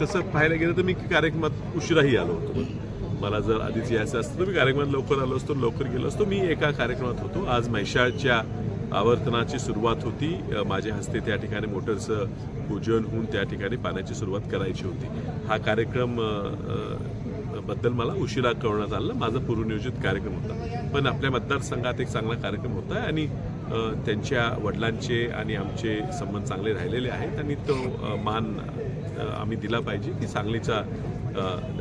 तसं पाहायला गेलं तर मी कार्यक्रमात उशिराही आलो होतो. मला जर आधीच यायचं असतं तर मी कार्यक्रमात लवकर आलो असतो लवकर गेलो असतो. मी एका कार्यक्रमात होतो. आज म्हैशाळच्या आवर्तनाची सुरुवात होती. माझ्या हस्ते त्या ठिकाणी मोटरचं पूजन होऊन त्या ठिकाणी पाण्याची सुरुवात करायची होती. हा कार्यक्रम बद्दल मला उशिरा कळवण्यात आलं. माझा पूर्वनियोजित कार्यक्रम होता. पण आपल्या मतदारसंघात एक चांगला कार्यक्रम होता आणि त्यांच्या वडिलांचे आणि आमचे संबंध चांगले राहिलेले आहेत आणि तो मान आम्ही दिला पाहिजे की सांगलीचा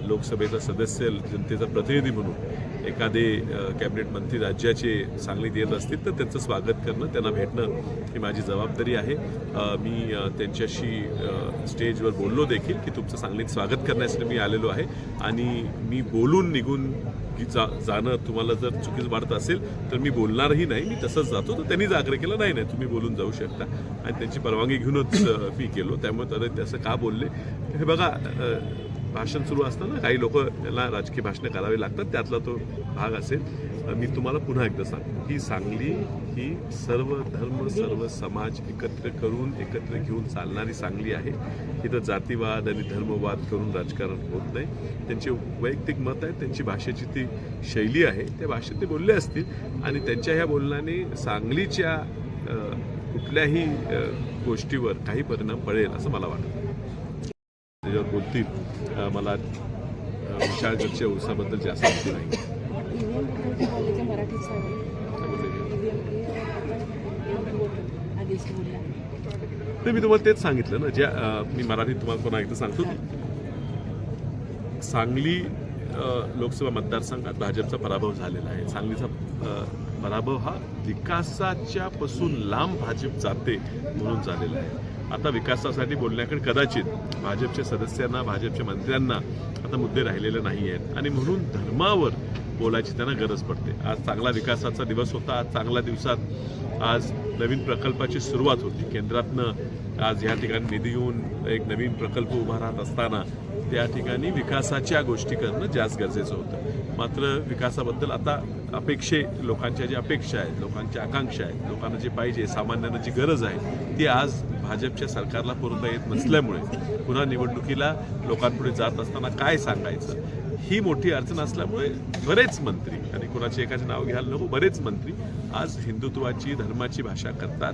लोकसभेचा सदस्य जनतेचा प्रतिनिधी म्हणून एखादे कॅबिनेट मंत्री राज्याचे सांगलीत येत असतील तर त्यांचं स्वागत करणं त्यांना भेटणं ही माझी जबाबदारी आहे. मी त्यांच्याशी स्टेजवर बोललो देखील की तुमचं सांगलीत स्वागत करण्यासाठी मी आलेलो आहे. आणि मी बोलून निघून की जा जाणं तुम्हाला जर चुकीचं वाटत असेल तर मी बोलणारही नाही मी तसंच जातो. तर त्यांनीच आग्रह केला नाही नाही तुम्ही बोलून जाऊ शकता. आणि त्यांची परवानगी घेऊनच मी केलो. त्यामुळे तर त्याचं का बोलले? हे बघा भाषण सुरू असताना काही लोक याला राजकीय भाषणं करावी लागतात त्यातला तो भाग असेल. मी तुम्हाला पुन्हा एकदा सांगतो ही सांगली ही सर्व धर्म सर्व समाज एकत्र करून एकत्र घेऊन चालणारी सांगली आहे. इथं जातीवाद आणि धर्मवाद करून राजकारण होत नाही. त्यांचे वैयक्तिक मत आहेत त्यांची भाषेची ती शैली आहे. त्या भाषेत ते बोलले असतील आणि त्यांच्या ह्या बोलण्याने सांगलीच्या कुठल्याही गोष्टीवर काही परिणाम पडेल असं मला वाटतं. त्याच्यावर बोलतील मला विशाळगडच्या उसाबद्दल जास्त माहिती नाही. बोलला नाही मी तुम्हाला तेच सांगितलं ना ज्या मी मराठीत तुम्हाला पुन्हा एकदा सांगतो सांगली लोकसभा मतदारसंघात भाजपचा पराभव झालेला आहे. सांगलीचा पराभव हा विकासाच्या पासून लांब भाजप जाते म्हणून झालेला आहे. आता विकासासाठी बोलण्याकडे कदाचित भाजपच्या सदस्यांना भाजपच्या मंत्र्यांना आता मुद्दे राहिलेले नाही आहेत. आणि म्हणून धर्मावर बोलायची त्यांना गरज पडते. आज चांगला विकासाचा दिवस होता आज चांगल्या दिवसात आज नवीन प्रकल्पाची सुरुवात होती. केंद्रातनं आज या ठिकाणी निधी येऊन एक नवीन प्रकल्प उभा राहत असताना त्या ठिकाणी विकासाच्या गोष्टी करणं जास्त गरजेचं होतं. मात्र विकासाबद्दल आता अपेक्षे लोकांच्या ज्या अपेक्षा आहेत लोकांच्या आकांक्षा आहेत लोकांना जे पाहिजे सामान्यांना जी गरज आहे ती आज भाजपच्या सरकारला पुरवता येत नसल्यामुळे पुन्हा निवडणुकीला लोकांपुढे जात असताना काय सांगायचं? ही मोठी अडचण असल्यामुळे बरेच मंत्री आणि कुणाचे एकाचे नाव घ्यायला नको बरेच मंत्री आज हिंदुत्वाची धर्माची भाषा करतात.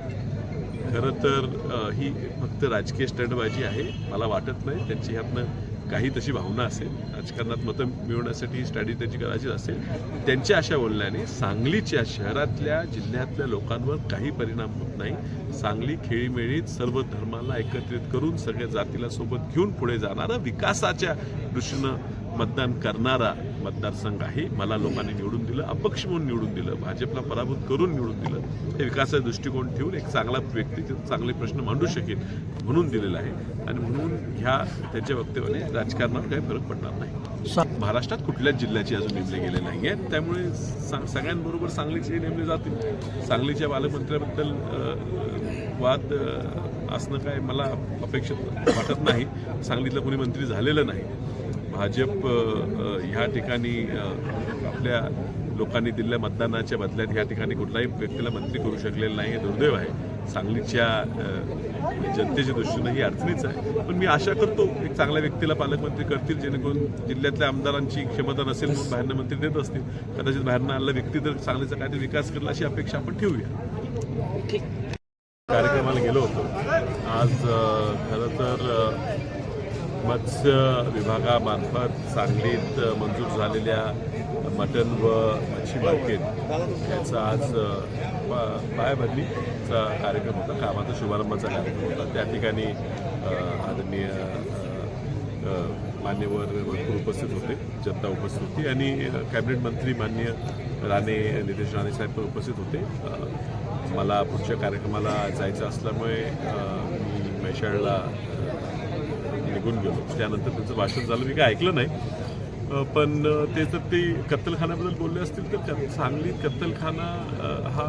खरं तर ही फक्त राजकीय स्टंडबाजी आहे. मला वाटत नाही त्यांची ह्यातनं काही तशी भावना असेल राजकारणात मतं मिळवण्यासाठी ही स्ट्रॅटेजी कदाचित असेल त्यांच्या अशा बोलण्याने सांगलीच्या शहरातल्या जिल्ह्यातल्या लोकांवर काही परिणाम होत नाही. सांगली खेळीमेळीत सर्व धर्माला एकत्रित करून सगळ्या जातीला सोबत घेऊन पुढे जाणारं विकासाच्या दृष्टीनं मतदान करणारा मतदारसंघ आहे. मला लोकांनी निवडून दिलं अपक्ष म्हणून निवडून दिलं भाजपला पराभूत करून निवडून दिलं. हे विकासाचा दृष्टिकोन ठेवून एक चांगला व्यक्ती तिथं चांगले प्रश्न मांडू शकेल म्हणून दिलेला आहे. आणि म्हणून ह्या त्याच्या वक्तव्याने राजकारणात काही फरक पडणार नाही. महाराष्ट्रात कुठल्याच जिल्ह्याची अजून नेमले गेले नाही आहेत. त्यामुळे सांग सगळ्यांबरोबर सांगलीचे नेमले जातील. सांगलीच्या पालकमंत्र्याबद्दल वाद असणं काय मला अपेक्षित वाटत नाही. सांगलीतलं कोणी मंत्री झालेलं नाही. भाजप ह्या ठिकाणी आपल्या लोकांनी दिलेल्या मतदानाच्या बदल्यात ह्या ठिकाणी कुठल्याही व्यक्तीला मंत्री करू शकलेलं नाही हे दुर्दैव आहे. सांगलीच्या जनतेच्या दृष्टीनं ही अडचणीच आहे. पण मी आशा करतो एक चांगल्या व्यक्तीला पालकमंत्री करतील जेणेकरून जिल्ह्यातल्या आमदारांची क्षमता नसेल म्हणून बाहेरनं मंत्री देत असतील. कदाचित बाहेरनं आलेला व्यक्ती तर सांगलीचा काहीतरी विकास करेल अशी अपेक्षा आपण ठेवूया. कार्यक्रमाला गेलो होतो. आज खरं तर मत्स्य विभागामार्फत सांगलीत मंजूर झालेल्या मटन व मच्छी मार्केट याचा आज पायाभरणीचा कार्यक्रम होता. कामाचा शुभारंभाचा कार्यक्रम होता. त्या ठिकाणी आदरणीय मान्यवर भरपूर उपस्थित होते. जनता उपस्थित होती आणि कॅबिनेट मंत्री मान्य राणे नितेश राणे साहेब पण उपस्थित होते. मला पुढच्या कार्यक्रमाला जायचं असल्यामुळे मी म्हैशाळला निघून गेलो. त्यानंतर त्यांचं भाषण झालं. मी काय ऐकलं नाही. पण ते जर ते कत्तलखान्याबद्दल बोलले असतील तर सांगली सांगलीत कत्तलखाना हा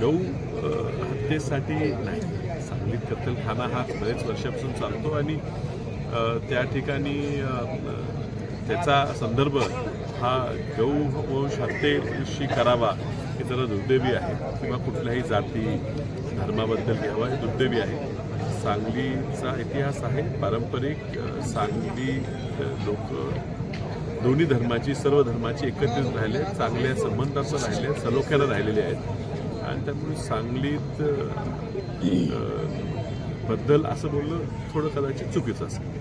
गौ हत्येसाठी नाही. सांगलीत कत्तलखाना हा बरेच वर्षापासून चालतो आणि त्या ठिकाणी त्याचा संदर्भ हा गौ वंश हत्येशी करावा हे जरा दुर्दैवी आहे. किंवा कुठल्याही जाती धर्माबद्दल घ्यावा हे दुर्दैवी आहे. सांगलीचा इतिहास आहे. पारंपरिक सांगली लोक दोन्ही धर्माची सर्व धर्माची एकत्रित राहिले. चांगल्या संबंधाचं राहिले सलोख्यानं राहिलेले आहेत. आणि त्यामुळे सांगलीत बद्दल असं बोलणं थोडं कदाचित चुकीचं असेल.